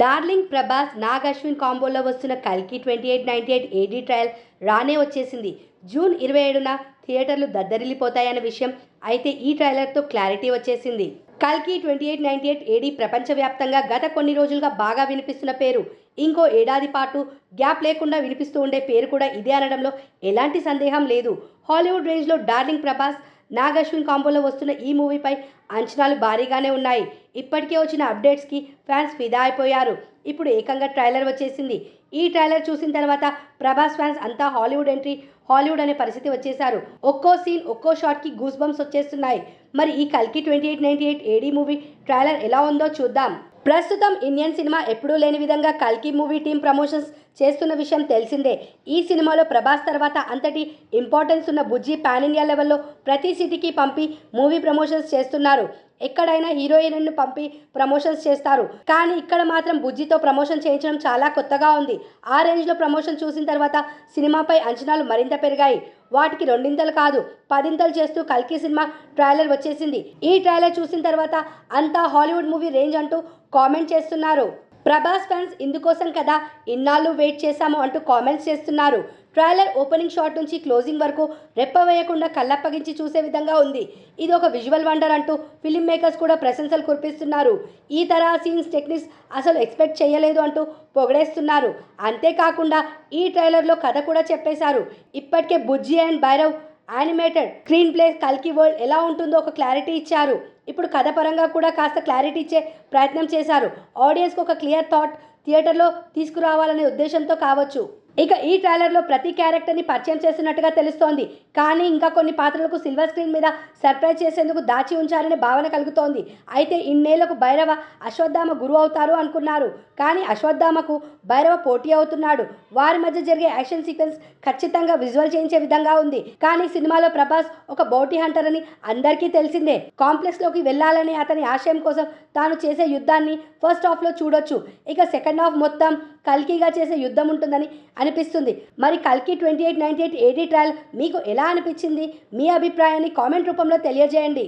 Darling Prabhas Nag Ashwin కాంబోలో వస్తున్న కల్కి twenty eight ninety eight AD trial రానే వచ్చేసింది. జూన్ ఇరవై ఏడున థియేటర్లు దద్దరిల్లిపోతాయన్న విషయం అయితే ఈ ట్రైలర్తో క్లారిటీ వచ్చేసింది. కల్కి twenty eight ninety eight AD ప్రపంచవ్యాప్తంగా గత కొన్ని రోజులుగా బాగా వినిపిస్తున్న పేరు. ఇంకో ఏడాది పాటు గ్యాప్ లేకుండా వినిపిస్తూ ఉండే పేరు కూడా ఇదే అనడంలో ఎలాంటి సందేహం లేదు. హాలీవుడ్ రేంజ్లో డార్లింగ్ ప్రభాస్ నాగ్ అశ్విన్ కాంబోలో వస్తున్న ఈ మూవీపై అంచనాలు భారీగానే ఉన్నాయి. ఇప్పటికే వచ్చిన అప్డేట్స్కి ఫ్యాన్స్ ఫిదా అయిపోయారు. ఇప్పుడు ఏకంగా ట్రైలర్ వచ్చేసింది. ఈ ట్రైలర్ చూసిన తర్వాత ప్రభాస్ ఫ్యాన్స్ అంతా హాలీవుడ్ ఎంట్రీ హాలీవుడ్ అనే పరిస్థితి వచ్చేశారు. ఒక్కో సీన్ ఒక్కో షాట్కి గూస్ బంప్స్ వచ్చేస్తున్నాయి. మరి ఈ కల్కి twenty eight ninety eight AD movie trailer ఎలా ఉందో చూద్దాం. ప్రస్తుతం ఇండియన్ సినిమా ఎప్పుడూ లేని విధంగా కల్కి మూవీ టీం ప్రమోషన్స్ చేస్తున్న విషయం తెలిసిందే. ఈ సినిమాలో ప్రభాస్ తర్వాత అంతటి ఇంపార్టెన్స్ ఉన్న బుజ్జి పాన్ ఇండియా లెవెల్లో ప్రతి సిటీకి పంపి మూవీ ప్రమోషన్స్ చేస్తున్నారు. ఎక్కడైనా హీరోయిన్ను పంపి ప్రమోషన్స్ చేస్తారు. కానీ ఇక్కడ మాత్రం బుజ్జితో ప్రమోషన్ చేయించడం చాలా కొత్తగా ఉంది. ఆ రేంజ్లో ప్రమోషన్ చూసిన తర్వాత సినిమాపై అంచనాలు మరింత పెరిగాయి. వాటికి రెండింతలు కాదు పదింతలు చేస్తూ కల్కి సినిమా ట్రైలర్ వచ్చేసింది. ఈ ట్రైలర్ చూసిన తర్వాత అంతా హాలీవుడ్ మూవీ రేంజ్ అంటూ కామెంట్ చేస్తున్నారు. ప్రభాస్ ఫ్యాన్స్ ఇందుకోసం కదా ఇన్నాళ్ళు వెయిట్ చేశాము అంటూ కామెంట్స్ చేస్తున్నారు. ట్రైలర్ ఓపెనింగ్ షాట్ నుంచి క్లోజింగ్ వరకు రెప్ప వేయకుండా కళ్ళప్పగించి చూసే విధంగా ఉంది. ఇది ఒక విజువల్ వండర్ అంటూ ఫిలిం మేకర్స్ కూడా ప్రశంసలు కురిపిస్తున్నారు. ఈ తరహా సీన్స్ టెక్నిక్స్ అసలు ఎక్స్పెక్ట్ చేయలేదు అంటూ పొగడేస్తున్నారు. అంతేకాకుండా ఈ ట్రైలర్లో కథ కూడా చెప్పేశారు. ఇప్పటికే Bujji and Bhairav animated screenplay కల్కి వరల్డ్ ఎలా ఉంటుందో ఒక క్లారిటీ ఇచ్చారు. ఇప్పుడు కథ పరంగా కూడా కాస్త క్లారిటీ ఇచ్చే ప్రయత్నం చేశారు. ఆడియన్స్కి ఒక క్లియర్ థాట్ థియేటర్లో తీసుకురావాలనే ఉద్దేశంతో కావచ్చు. ఇక ఈ ట్రైలర్లో ప్రతి క్యారెక్టర్ని పరిచయం చేస్తున్నట్టుగా తెలుస్తోంది. కానీ ఇంకా కొన్ని పాత్రలకు సిల్వర్ స్క్రీన్ మీద సర్ప్రైజ్ చేసేందుకు దాచి ఉంచారనే భావన కలుగుతోంది. అయితే ఇన్నేళ్ళకు భైరవ అశ్వత్థామ గురువు అవుతారు అనుకున్నారు. కానీ అశ్వత్థామకు భైరవ పోటీ అవుతున్నాడు. వారి మధ్య జరిగే యాక్షన్ సీక్వెన్స్ ఖచ్చితంగా విజువల్ చేయించే విధంగా ఉంది. కానీ సినిమాలో ప్రభాస్ ఒక బౌటీ హంటర్ అని అందరికీ తెలిసిందే. కాంప్లెక్స్లోకి వెళ్ళాలనే అతని ఆశయం కోసం తాను చేసే యుద్ధాన్ని ఫస్ట్ హాఫ్లో చూడొచ్చు. ఇక సెకండ్ హాఫ్ మొత్తం కల్కీగా చేసే యుద్ధం ఉంటుందని అనిపిస్తుంది. మరి కల్కి twenty eight ninety eight AD trial మీకు ఎలా అనిపించింది? మీ అభిప్రాయాన్ని కామెంట్ రూపంలో తెలియజేయండి.